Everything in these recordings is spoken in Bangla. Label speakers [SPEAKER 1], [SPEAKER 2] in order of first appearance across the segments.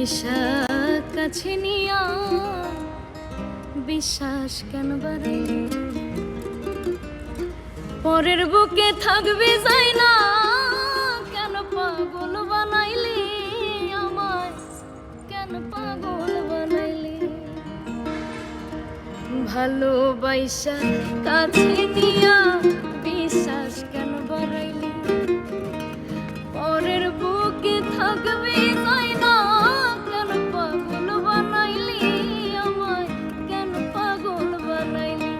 [SPEAKER 1] বাইশা কাছে নিয়া বিশ্বাস কেন বাড়াইলি পরের বুকে থাকবে যাই না কেন পাগল বানাইলি আমায়? কেন পাগল বানাইলি? ভালোবাসা কাছে নিয়া বিশ্বাস কেন বাড়াইলি? পরের বুকে থাকবে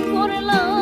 [SPEAKER 1] por los